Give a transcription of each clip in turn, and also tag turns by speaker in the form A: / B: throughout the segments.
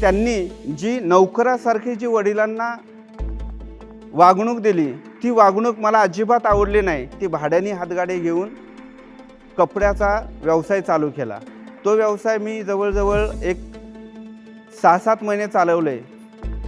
A: त्यांनी जी नोकरासारखी जी वडिलांना वागणूक दिली ती वागणूक मला अजिबात आवडली नाही. ती भाड्याने हातगाडी घेऊन कपड्याचा व्यवसाय चालू केला. तो व्यवसाय मी जवळजवळ एक सहा सात महिने चालवले.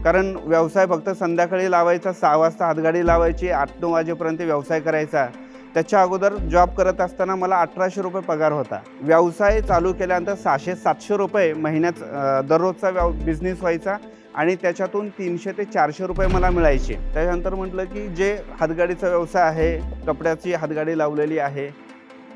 A: कारण व्यवसाय फक्त संध्याकाळी लावायचा सहा वाजता हातगाडी लावायची आठ नऊ वाजेपर्यंत व्यवसाय करायचा. त्याच्या अगोदर जॉब करत असताना मला अठराशे रुपये पगार होता. व्यवसाय चालू केल्यानंतर सहाशे सातशे रुपये महिन्यात दररोजचा व्यव बिझनेस व्हायचा आणि त्याच्यातून तीनशे ते चारशे रुपये मला मिळायचे. त्याच्यानंतर म्हटलं की जे हातगाडीचा व्यवसाय आहे कपड्याची हातगाडी लावलेली आहे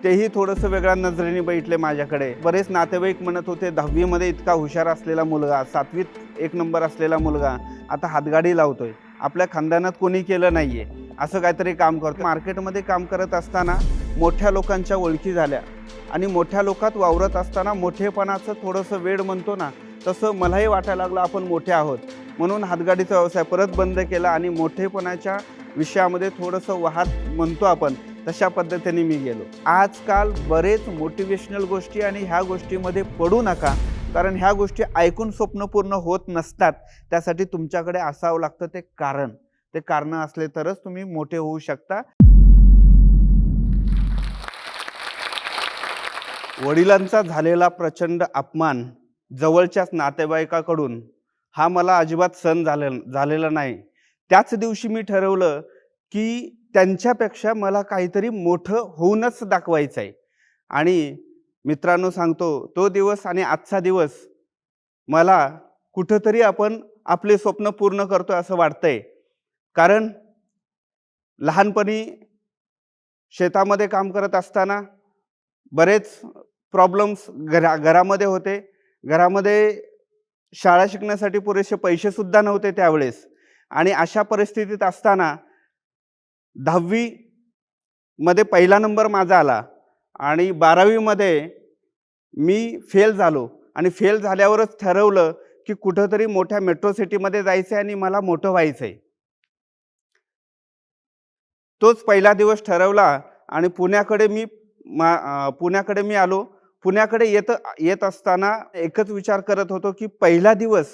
A: तेही थोडंसं वेगळ्या नजरेने बघितले माझ्याकडे. बरेच नातेवाईक म्हणत होते दहावीमध्ये इतका हुशार असलेला मुलगा सातवीत एक नंबर असलेला मुलगा आता हातगाडी लावतोय. आपल्या खानदानात कोणी केलं नाही आहे असं काहीतरी काम करतो मार्केटमध्ये काम करत असताना मोठ्या लोकांच्या ओळखी झाल्या. आणि मोठ्या लोकात वावरत असताना मोठेपणाचं थोडंसं वेळ म्हणतो ना तसं मलाही वाटायला लागलं आपण मोठे आहोत. म्हणून हातगाडीचा व्यवसाय परत बंद केला आणि मोठेपणाच्या विषयामध्ये थोडंसं वाहत म्हणतो आपण तशा पद्धतीने मी गेलो. आजकाल बरेच मोटिवेशनल गोष्टी आणि ह्या गोष्टीमध्ये पडू नका कारण ह्या गोष्टी ऐकून स्वप्न पूर्ण होत नसतात. त्यासाठी तुमच्याकडे असावं लागतं ते कारण. ते कारण असले तरच तुम्ही मोठे होऊ शकता. वडिलांचा झालेला प्रचंड अपमान जवळच्याच नातेवाईकाकडून हा मला अजिबात सण झाले झालेला नाही. त्याच दिवशी मी ठरवलं की त्यांच्यापेक्षा मला काहीतरी मोठं होऊनच दाखवायचं आहे आणि मित्रांनो सांगतो तो दिवस आणि आजचा दिवस मला कुठंतरी आपण आपले स्वप्न पूर्ण करतो असं वाटतंय. कारण लहानपणी शेतामध्ये काम करत असताना बरेच प्रॉब्लेम्स घरा घरामध्ये होते. घरामध्ये शाळा शिकण्यासाठी पुरेसे पैसेसुद्धा नव्हते त्यावेळेस. आणि अशा परिस्थितीत असताना दहावीमध्ये पहिला नंबर माझा आला आणि बारावीमध्ये मी फेल झालो. आणि फेल झाल्यावरच ठरवलं की कुठंतरी मोठ्या मेट्रो सिटीमध्ये जायचं आहे आणि मला मोठं व्हायचं आहे तोच पहिला दिवस ठरवला आणि पुण्याकडे मी मा पुण्याकडे मी आलो. पुण्याकडे येत येत असताना एकच विचार करत होतो की पहिला दिवस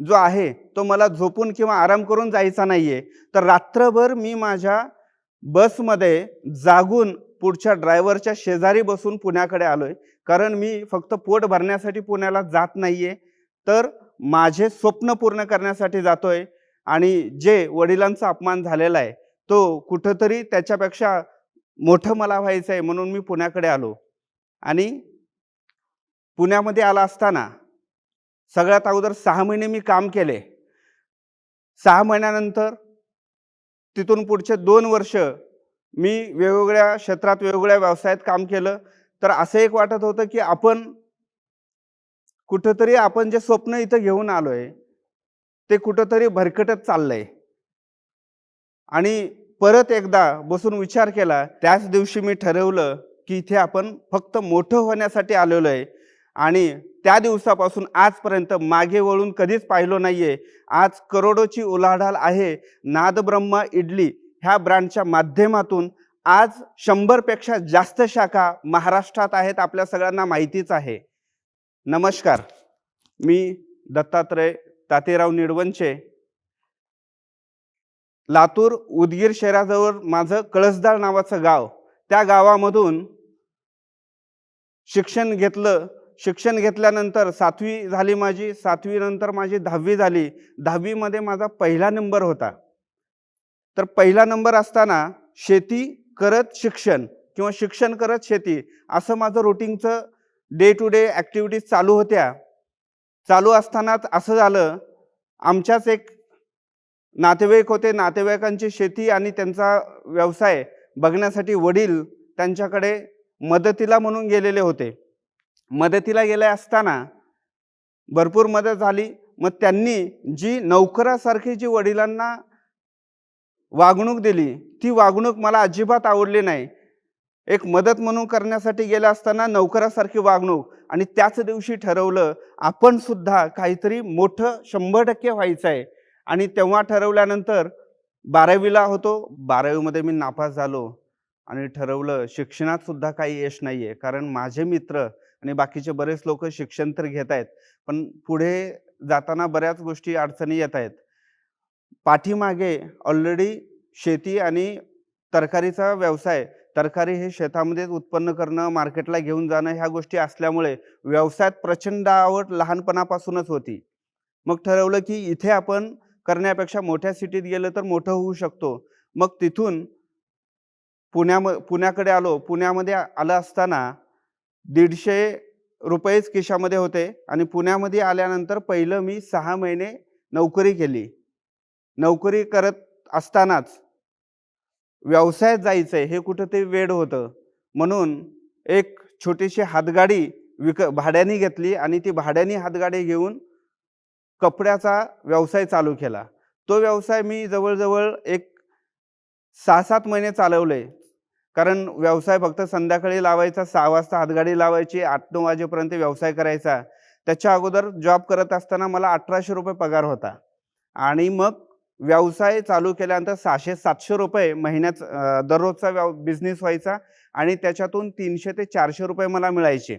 A: जो आहे तो मला झोपून किंवा आराम करून जायचा नाही आहे तर रात्रभर मी माझ्या बसमध्ये जागून पुढच्या ड्रायव्हरच्या शेजारी बसून पुण्याकडे आलो आहे कारण मी फक्त पोट भरण्यासाठी पुण्याला जात नाही आहे तर माझे स्वप्न पूर्ण करण्यासाठी जातो आहे आणि जे वडिलांचा अपमान झालेला आहे तो कुठंतरी त्याच्यापेक्षा मोठं मला व्हायचं आहे म्हणून मी पुण्याकडे आलो. आणि पुण्यामध्ये आला असताना सगळ्यात अगोदर सहा महिने मी काम केले. सहा महिन्यानंतर तिथून पुढचे दोन वर्ष मी वेगवेगळ्या क्षेत्रात वेगवेगळ्या व्यवसायात काम केलं. तर असं एक वाटत होतं की आपण कुठंतरी आपण जे स्वप्न इथं घेऊन आलो आहे ते कुठंतरी भरकटत चाललं आहे आणि परत एकदा बसून विचार केला त्याच दिवशी मी ठरवलं की इथे आपण फक्त मोठं होण्यासाठी आलेलो आहे. आणि त्या दिवसापासून आजपर्यंत मागे वळून कधीच पाहिलो नाही आहे आज करोडोची उलाढाल आहे नादब्रह्मा इडली ह्या ब्रँडच्या माध्यमातून. आज शंभरपेक्षा जास्त शाखा महाराष्ट्रात आहेत आपल्या सगळ्यांना माहितीच आहे. नमस्कार. मी दत्तात्रय तातेराव निडवंचे लातूर उदगीर शहराजवळ माझं कळसदाळ नावाचं गाव. त्या गावामधून शिक्षण घेतलं. शिक्षण घेतल्यानंतर सातवी झाली माझी. सातवीनंतर माझी दहावी झाली. दहावीमध्ये माझा पहिला नंबर होता. तर पहिला नंबर असताना शेती करत शिक्षण किंवा शिक्षण करत शेती असं माझं रुटीनचं डे टू डे ॲक्टिव्हिटीज चालू होत्या. चालू असतानाच असं झालं. आमच्याच एक नातेवाईक होते. नातेवाईकांची शेती आणि त्यांचा व्यवसाय बघण्यासाठी वडील त्यांच्याकडे मदतीला म्हणून गेलेले होते. मदतीला गेले असताना भरपूर मदत झाली. मग त्यांनी जी नोकरासारखी जी वडिलांना वागणूक दिली ती वागणूक मला अजिबात आवडली नाही. एक मदत म्हणून करण्यासाठी गेला असताना नोकरासारखी वागणूक आणि त्याच दिवशी ठरवलं आपण सुद्धा काहीतरी मोठं शंभर टक्के व्हायचं आहे आणि तेव्हा ठरवल्यानंतर बारावीला होतो. बारावीमध्ये मी नापास झालो आणि ठरवलं शिक्षणात सुद्धा काही यश नाही आहे कारण माझे मित्र आणि बाकीचे बरेच लोक शिक्षण तर घेत आहेत पण पुढे जाताना बऱ्याच गोष्टी अडचणी येत आहेत. पाठीमागे ऑलरेडी शेती आणि तरकारीचा व्यवसाय तरकारी हे शेतामध्येच उत्पन्न करणं मार्केटला घेऊन जाणं ह्या गोष्टी असल्यामुळे व्यवसायात प्रचंड आवड लहानपणापासूनच होती. मग ठरवलं की इथे आपण करण्यापेक्षा मोठ्या सिटीत गेलं तर मोठं होऊ शकतो. मग तिथून पुण्याम पुण्याकडे आलो. पुण्यामध्ये आलं असताना दीडशे रुपयेच खिशामध्ये होते आणि पुण्यामध्ये आल्यानंतर पहिलं मी सहा महिने नोकरी केली. नोकरी करत असतानाच व्यवसायात जायचं आहे हे कुठं ते वेड होतं. म्हणून एक छोटीशी हातगाडी विक भाड्याने घेतली आणि ती भाड्याने हातगाडी घेऊन कपड्याचा व्यवसाय चालू केला. तो व्यवसाय मी जवळजवळ एक सहा सात महिने चालवले. कारण व्यवसाय फक्त संध्याकाळी लावायचा सहा वाजता हातगाडी लावायची आठ नऊ वाजेपर्यंत व्यवसाय करायचा. त्याच्या अगोदर जॉब करत असताना मला अठराशे रुपये पगार होता. आणि मग व्यवसाय चालू केल्यानंतर सहाशे सातशे रुपये महिन्याच दररोजचा व्यव बिझनेस व्हायचा आणि त्याच्यातून तीनशे ते चारशे रुपये मला मिळायचे.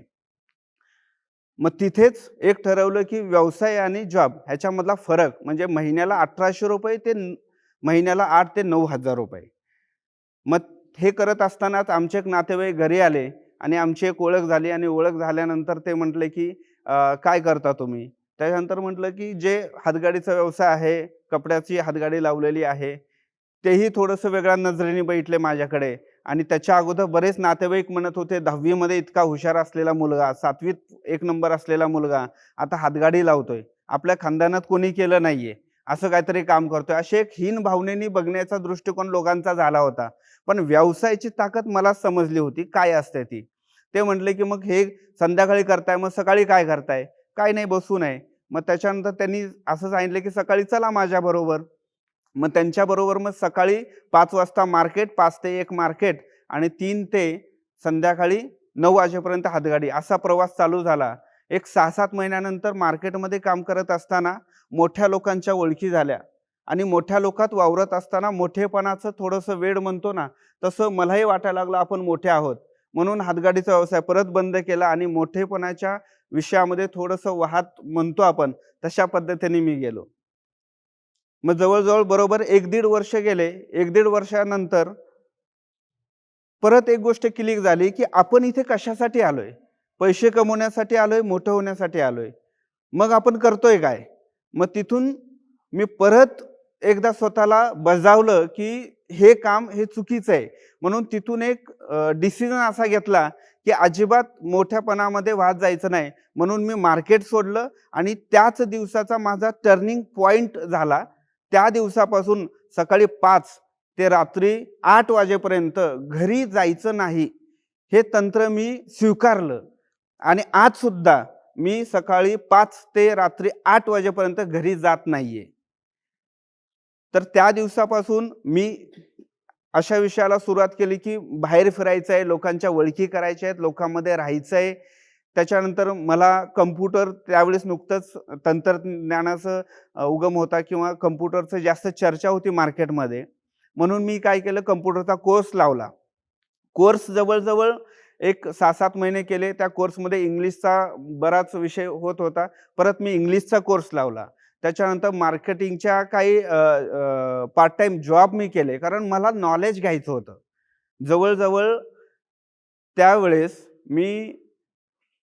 A: मग तिथेच एक ठरवलं की व्यवसाय आणि जॉब ह्याच्यामधला फरक म्हणजे महिन्याला अठराशे रुपये ते महिन्याला आठ ते नऊ हजार रुपये. मग हे करत असतानाच आमचे एक नातेवाईक घरी आले आणि आमची एक ओळख झाली आणि ओळख झाल्यानंतर ते म्हटले की काय करता तुम्ही? त्याच्यानंतर म्हटलं की जे हातगाडीचा व्यवसाय आहे कपड्याची हातगाडी लावलेली आहे तेही थोडंसं वेगळ्या नजरेने बघितले माझ्याकडे. आणि त्याच्या अगोदर बरेच नातेवाईक म्हणत होते दहावीमध्ये इतका हुशार असलेला मुलगा सातवीत एक नंबर असलेला मुलगा आता हातगाडी लावतोय. आपल्या खानदानात कोणी केलं नाहीये. असं काहीतरी काम करतोय. असे एक हीन भावनेनी बघण्याचा दृष्टिकोन लोकांचा झाला होता. पण व्यवसायाची ताकद मला समजली होती. काय असते ती? ते म्हटले की मग हे संध्याकाळी करताय मग सकाळी काय करताय? काय नाही बसू नये मग त्याच्यानंतर त्यांनी असं सांगितलं की सकाळी चला माझ्याबरोबर. मग त्यांच्याबरोबर मग सकाळी पाच वाजता मार्केट पाच ते एक मार्केट आणि तीन ते संध्याकाळी नऊ वाजेपर्यंत हातगाडी असा प्रवास चालू झाला. एक सहा सात महिन्यानंतर मार्केटमध्ये काम करत असताना मोठ्या लोकांच्या ओळखी झाल्या आणि मोठ्या लोकात वावरत असताना मोठेपणाचं थोडंसं वेळ म्हणतो ना तसं मलाही वाटायला लागलं आपण मोठे आहोत. म्हणून हातगाडीचा व्यवसाय परत बंद केला आणि मोठेपणाच्या विषयामध्ये थोडंसं वाहत म्हणतो आपण तशा पद्धतीने मी गेलो. मग जवळजवळ बरोबर एक दीड वर्ष गेले एक दीड वर्षानंतर परत एक गोष्ट क्लिक झाली की आपण इथे कशासाठी आलोय? पैसे कमवण्यासाठी आलोय मोठं होण्यासाठी आलोय? मग आपण करतोय काय? मग तिथून मी परत एकदा स्वतःला बजावलं की हे काम हे चुकीचं आहे. म्हणून तिथून एक डिसिजन असा घेतला की अजिबात मोठ्यापणामध्ये वाहत जायचं नाही. म्हणून मी मार्केट सोडलं आणि त्याच दिवसाचा माझा टर्निंग पॉईंट झाला. त्या दिवसापासून सकाळी पाच ते रात्री आठ वाजेपर्यंत घरी जायचं नाही हे तंत्र मी स्वीकारलं. आणि आज सुद्धा मी सकाळी पाच ते रात्री आठ वाजेपर्यंत घरी जात नाहीये. तर त्या दिवसापासून मी अशा विषयाला सुरुवात केली की बाहेर फिरायचं आहे लोकांच्या ओळखी करायच्या आहेत लोकांमध्ये राहायचं आहे त्याच्यानंतर मला कम्प्युटर त्यावेळेस नुकतंच तंत्रज्ञानाचं उगम होता किंवा कम्प्युटरचं जास्त चर्चा होती मार्केटमध्ये म्हणून मी काय केलं कम्प्युटरचा कोर्स लावला. कोर्स जवळजवळ एक सहा सात महिने केले. त्या कोर्समध्ये इंग्लिशचा बराच विषय होत होता. परत मी इंग्लिशचा कोर्स लावला. त्याच्यानंतर मार्केटिंगच्या काही पार्ट टाइम जॉब मी केले. कारण मला नॉलेज घ्यायचं होतं. जवळजवळ त्यावेळेस मी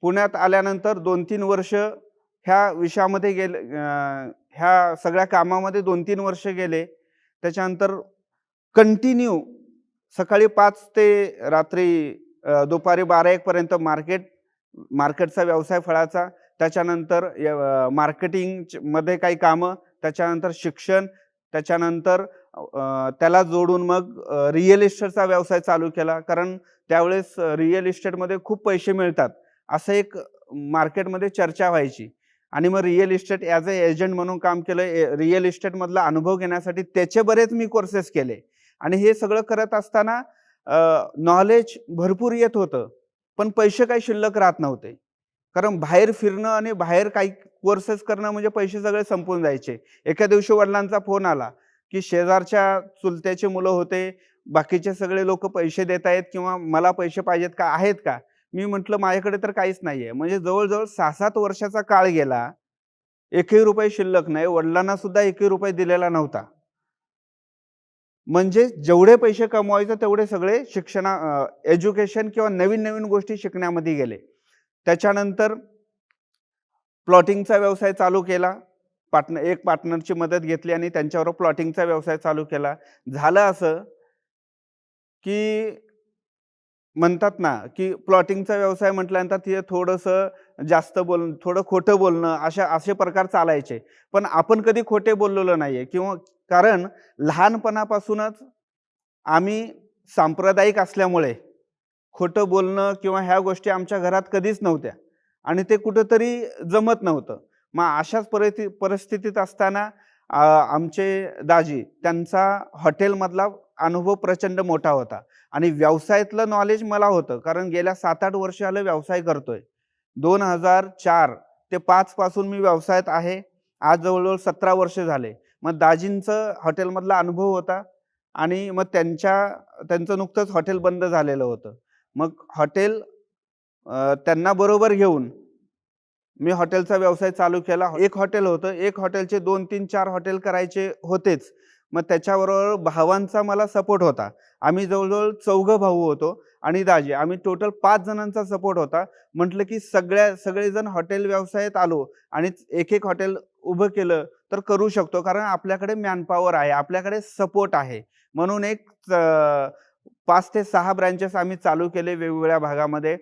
A: पुण्यात आल्यानंतर दोन तीन वर्ष ह्या विषयामध्ये गेले ह्या सगळ्या कामामध्ये दोन तीन वर्ष गेले. त्याच्यानंतर कंटिन्यू सकाळी पाच ते रात्री दुपारी बारा एकपर्यंत मार्केट मार्केटचा व्यवसाय फळाचा. त्याच्यानंतर मार्केटिंगमध्ये काही कामं. त्याच्यानंतर शिक्षण. त्याच्यानंतर त्याला जोडून मग रिअल इस्टेटचा व्यवसाय चालू केला. कारण त्यावेळेस रिअल इस्टेटमध्ये खूप पैसे मिळतात. असं एक मार्केटमध्ये चर्चा व्हायची. आणि मग real estate as a agent म्हणून काम केलं रिअल इस्टेटमधला अनुभव घेण्यासाठी त्याचे बरेच मी कोर्सेस केले. आणि हे सगळं करत असताना नॉलेज भरपूर येत होतं पण पैसे काही शिल्लक राहत नव्हते. कारण बाहेर फिरणं आणि बाहेर काही कोर्सेस करणं म्हणजे पैसे सगळे संपून जायचे. एका दिवशी वडिलांचा फोन आला की शेजारच्या चुलत्याचे मुलं होते बाकीचे सगळे लोक पैसे देत आहेत किंवा मला पैसे पाहिजेत का आहेत का? मी म्हटलं माझ्याकडे तर काहीच नाहीये. म्हणजे जवळजवळ सहा सात वर्षाचा काळ गेला एकही रुपये शिल्लक नाही वडिलांना सुद्धा एकही रुपये दिलेला नव्हता. म्हणजे जेवढे पैसे कमवायचे तेवढे सगळे शिक्षणा एज्युकेशन किंवा नवीन नवीन गोष्टी शिकण्यामध्ये गेले. त्याच्यानंतर प्लॉटिंगचा व्यवसाय चालू केला. पार्टनर एक पार्टनरची मदत घेतली आणि त्यांच्यावर प्लॉटिंगचा व्यवसाय चालू केला. झालं असं की म्हणतात ना की प्लॉटिंगचा व्यवसाय म्हटल्यानंतर ते थोडंसं जास्त बोल थोडं खोटं बोलणं अशा असे प्रकार चालायचे. पण आपण कधी खोटे बोललेलो नाही आहे किंवा कारण लहानपणापासूनच आम्ही सांप्रदायिक असल्यामुळे खोटं बोलणं किंवा ह्या गोष्टी आमच्या घरात कधीच नव्हत्या आणि ते कुठंतरी जमत नव्हतं. मग अशाच परिस्थिती परिस्थितीत असताना आमचे दाजी त्यांचा हॉटेलमधला अनुभव प्रचंड मोठा होता. आणि व्यवसायातलं नॉलेज मला होतं. कारण गेल्या सात आठ वर्ष आलं व्यवसाय करतोय. दोन हजार चार ते पाच पासून मी व्यवसायात आहे. आज जवळजवळ सतरा वर्ष झाले. मग दाजींचं हॉटेलमधला अनुभव होता आणि मग त्यांच्या त्यांचं नुकतंच हॉटेल बंद झालेलं होतं. मग हॉटेल त्यांना बरोबर घेऊन मी हॉटेलचा व्यवसाय चालू केला. एक हॉटेल होतं. एक हॉटेलचे दोन तीन चार हॉटेल करायचे होतेच. मग त्याच्याबरोबर भावांचा मला सपोर्ट होता. आम्ही जवळजवळ चौघं भाऊ होतो आणि दाजी. आम्ही टोटल पाच जणांचा सपोर्ट होता. म्हटलं की सगळ्या सगळेजण हॉटेल व्यवसायात आलो आणि एक एक हॉटेल उभं केलं तर करू शकतो. कारण आपल्याकडे मॅनपॉवर आहे आपल्याकडे सपोर्ट आहे. म्हणून एक पाच ते सहा ब्रँचेस आम्ही चालू केले वेगवेगळ्या भागामध्ये.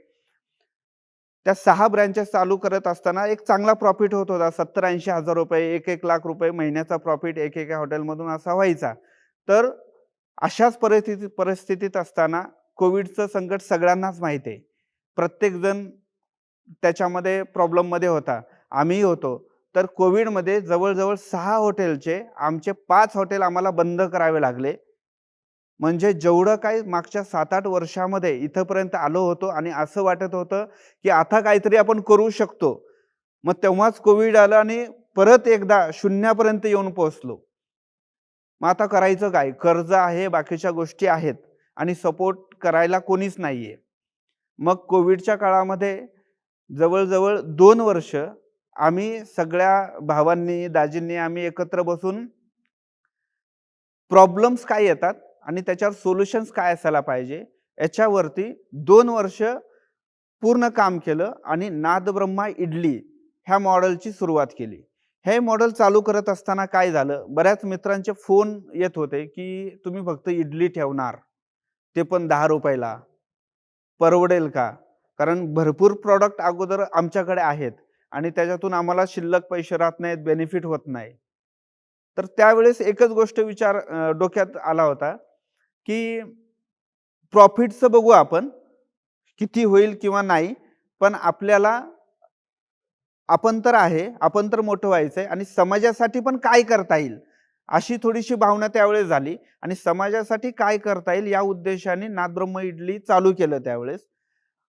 A: त्या सहा ब्रँचेस चालू करत असताना एक चांगला प्रॉफिट होत होता. सत्तर ऐंशी हजार रुपये एक एक लाख रुपये महिन्याचा प्रॉफिट एक एका हॉटेलमधून असा व्हायचा. तर अशाच परिस्थितीत परिस्थितीत असताना कोविडचं संकट सगळ्यांनाच माहिती आहे. प्रत्येकजण त्याच्यामध्ये प्रॉब्लेममध्ये होता. आम्हीही होतो. तर कोविडमध्ये जवळजवळ सहा हॉटेलचे आमचे पाच हॉटेल आम्हाला बंद करावे लागले. म्हणजे जेवढं काय मागच्या सात आठ वर्षामध्ये इथंपर्यंत आलो होतो आणि असं वाटत होतं की आता काहीतरी आपण करू शकतो. मग तेव्हाच कोविड आलं आणि परत एकदा शून्यापर्यंत येऊन पोहोचलो. मग आता करायचं काय? कर्ज आहे बाकीच्या गोष्टी आहेत आणि सपोर्ट करायला कोणीच नाहीये. मग कोविडच्या काळामध्ये जवळजवळ दोन वर्ष आम्ही सगळ्या भावांनी दाजींनी आम्ही एकत्र बसून प्रॉब्लेम्स काय येतात? आणि त्याच्यावर सोल्युशन्स काय असायला पाहिजे? याच्यावरती दोन वर्ष पूर्ण काम केलं आणि नादब्रह्मा इडली ह्या मॉडेलची सुरुवात केली. हे मॉडेल चालू करत असताना काय झालं? बऱ्याच मित्रांचे फोन येत होते की तुम्ही फक्त इडली ठेवणार ते पण दहा रुपयाला. परवडेल का? कारण भरपूर प्रॉडक्ट अगोदर आमच्याकडे आहेत आणि त्याच्यातून आम्हाला शिल्लक पैसे राहत नाहीत बेनिफिट होत नाही. तर त्यावेळेस एकच गोष्ट विचार डोक्यात आला होता की प्रॉफिटचं बघू आपण किती होईल किंवा नाही पण आपल्याला आपण तर आहे आपण तर मोठं व्हायचं आहे आणि समाजासाठी पण काय करता येईल अशी थोडीशी भावना त्यावेळेस झाली आणि समाजासाठी काय करता येईल या उद्देशाने नादब्रह्म इडली चालू केलं त्यावेळेस.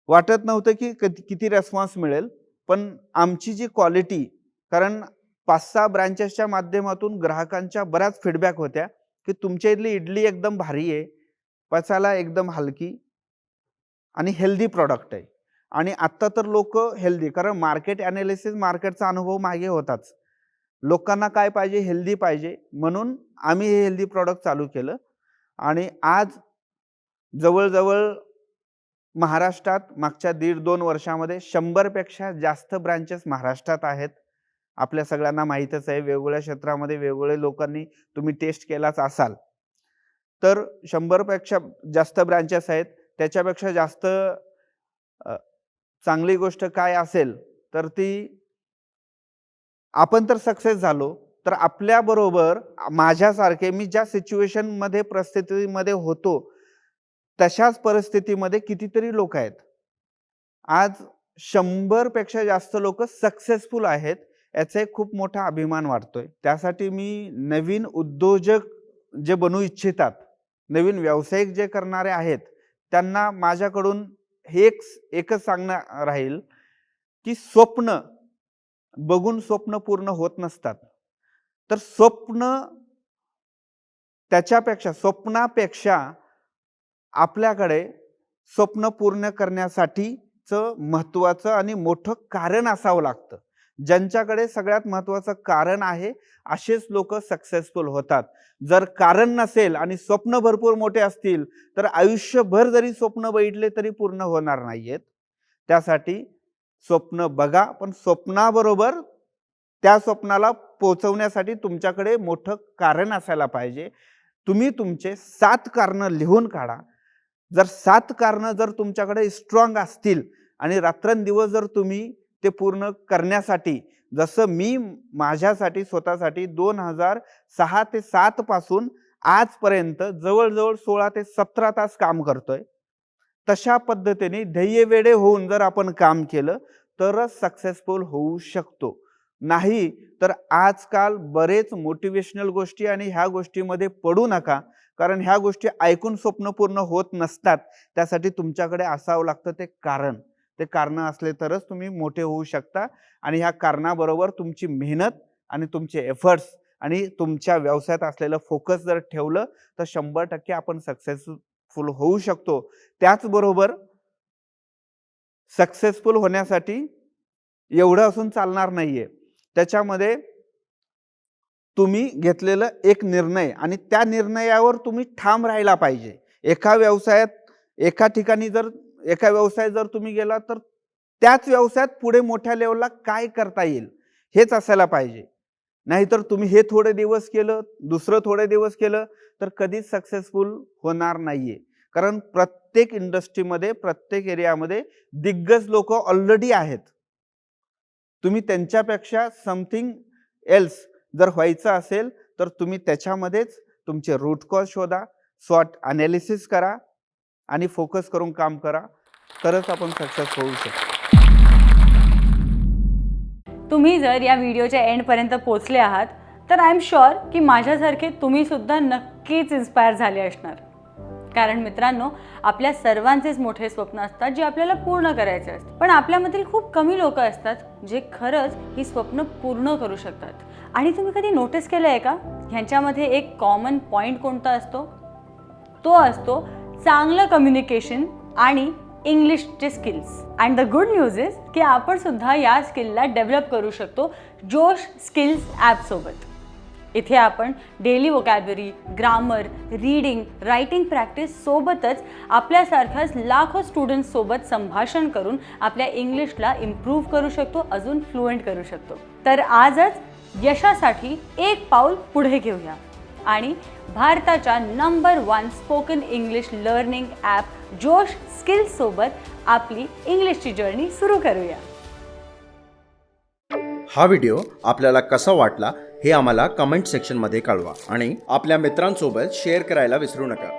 A: वाटत नव्हतं की किती रेस्पॉन्स मिळेल पण आमची जी क्वालिटी कारण पाच सहा ब्रँचेसच्या माध्यमातून ग्राहकांच्या बऱ्याच फीडबॅक होत्या. की तुमच्या इथली इडली एकदम भारी आहे पचायला एकदम हलकी आणि हेल्दी प्रॉडक्ट आहे. आणि आत्ता तर लोक हेल्दी कारण मार्केट ॲनालिसिस मार्केटचा अनुभव मागे होताच. लोकांना काय पाहिजे? हेल्दी पाहिजे. म्हणून आम्ही हे हेल्दी प्रॉडक्ट चालू केलं. आणि आज जवळजवळ महाराष्ट्रात मागच्या दीड दोन वर्षामध्ये शंभरपेक्षा जास्त ब्रँचेस महाराष्ट्रात आहेत. आपल्या सगळ्यांना माहीतच आहे. वेगवेगळ्या क्षेत्रामध्ये वेगवेगळ्या लोकांनी तुम्ही टेस्ट केलाच असाल. तर शंभरपेक्षा जास्त ब्रँचेस आहेत. त्याच्यापेक्षा जास्त चांगली गोष्ट काय असेल तर ती आपण तर सक्सेस झालो तर आपल्याबरोबर माझ्यासारखे मी ज्या सिच्युएशनमध्ये परिस्थितीमध्ये होतो तशाच परिस्थितीमध्ये कितीतरी लोक आहेत. आज शंभरपेक्षा जास्त लोक सक्सेसफुल आहेत. याचा एक खूप मोठा अभिमान वाटतोय त्यासाठी मी नवीन उद्योजक जे बनू इच्छितात नवीन व्यावसायिक जे करणारे आहेत त्यांना माझ्याकडून हे एक एकच सांगणं राहील की स्वप्न बघून स्वप्न पूर्ण होत नसतात. तर स्वप्न त्याच्यापेक्षा स्वप्नापेक्षा आपल्याकडे स्वप्न पूर्ण करण्यासाठीचं महत्त्वाचं आणि मोठं कारण असावं लागतं. ज्यांच्याकडे सगळ्यात महत्त्वाचं कारण आहे असेच लोक सक्सेसफुल होतात. जर कारण नसेल आणि स्वप्न भरपूर मोठे असतील तर आयुष्यभर जरी स्वप्न बघितले तरी पूर्ण होणार नाहीयेत. त्यासाठी स्वप्न बघा पण स्वप्नाबरोबर त्या स्वप्नाला पोचवण्यासाठी तुमच्याकडे मोठं कारण असायला पाहिजे. तुम्ही तुमचे सात कारणं लिहून काढा. जर सात कारणं जर तुमच्याकडे स्ट्रॉंग असतील आणि रात्रंदिवस जर तुम्ही ते पूर्ण करण्यासाठी जसं मी माझ्यासाठी स्वतःसाठी दोन हजार सहा ते सात पासून आजपर्यंत जवळजवळ सोळा ते सतरा तास काम करतोय. तशा पद्धतीने ध्येयवेडे होऊन जर आपण काम केलं तरच सक्सेसफुल होऊ शकतो. नाही तर आजकाल बरेच मोटिवेशनल गोष्टी आणि ह्या गोष्टीमध्ये पडू नका कारण ह्या गोष्टी ऐकून स्वप्न पूर्ण होत नसतात. त्यासाठी तुमच्याकडे असावं लागतं ते कारण. ते कारणं असले तरच तुम्ही मोठे होऊ शकता आणि ह्या कारणाबरोबर तुमची मेहनत आणि तुमचे एफर्ट्स आणि तुमच्या व्यवसायात असलेलं फोकस जर ठेवलं तर शंभर टक्के आपण सक्सेसफुल होऊ शकतो. त्याचबरोबर सक्सेसफुल होण्यासाठी एवढं असून चालणार नाहीये. त्याच्यामध्ये तुम्ही घेतलेलं एक निर्णय आणि त्या निर्णयावर तुम्ही ठाम राहायला पाहिजे. एका व्यवसायात एका ठिकाणी जर एका व्यवसायात जर तुम्ही गेला तर त्याच व्यवसायात पुढे मोठ्या लेवलला काय करता येईल हेच असायला पाहिजे. नाहीतर तुम्ही हे थोडे दिवस केलं दुसरं थोडे दिवस केलं तर कधीच सक्सेसफुल होणार नाहीये. कारण प्रत्येक इंडस्ट्रीमध्ये प्रत्येक एरियामध्ये दिग्गज लोक ऑलरेडी आहेत. तुम्ही त्यांच्यापेक्षा समथिंग एल्स जर व्हायचं असेल तर तुम्ही त्याच्यामध्येच तुमचे रूट कॉज शोधा स्वॉट अनालिसिस करा आणि फोकस करून काम करा. तरच आपण सक्सेस होऊ शकतो.
B: तुम्ही जर या व्हिडिओच्या एंडपर्यंत पोचले आहात तर आय एम शुअर की माझ्यासारखे तुम्ही सुद्धा नक्कीच इन्स्पायर झाले असणार. कारण मित्रांनो आपल्या सर्वांचेच मोठे स्वप्न असतात जे आपल्याला पूर्ण करायचे असतात. पण आपल्यामधील खूप कमी लोक असतात जे खरंच ही स्वप्न पूर्ण करू शकतात. आणि तुम्ही कधी नोटीस केलं आहे का? ह्यांच्यामध्ये एक कॉमन पॉईंट कोणता असतो? तो असतो चांगलं कम्युनिकेशन आणि इंग्लिशचे skills and the good news is की आपण सुद्धा या स्किलला डेव्हलप करू शकतो जोश स्किल्स ॲपसोबत इथे आपण daily vocabulary grammar reading writing practice सोबतच आपल्यासारख्याच लाखो स्टुडंट्ससोबत संभाषण करून आपल्या इंग्लिशला इम्प्रूव्ह करू शकतो अजून फ्लुएंट करू शकतो. तर आजच यशासाठी एक पाऊल पुढे घेऊया. आणि भारताच्या number one spoken English learning app Josh स्किल्ससोबत आपली इंग्लिशची जर्नी सुरू करूया.
C: हा व्हिडिओ आपल्याला कसा वाटला हे आम्हाला कमेंट सेक्शनमध्ये कळवा आणि आपल्या मित्रांसोबत शेअर करायला विसरू नका.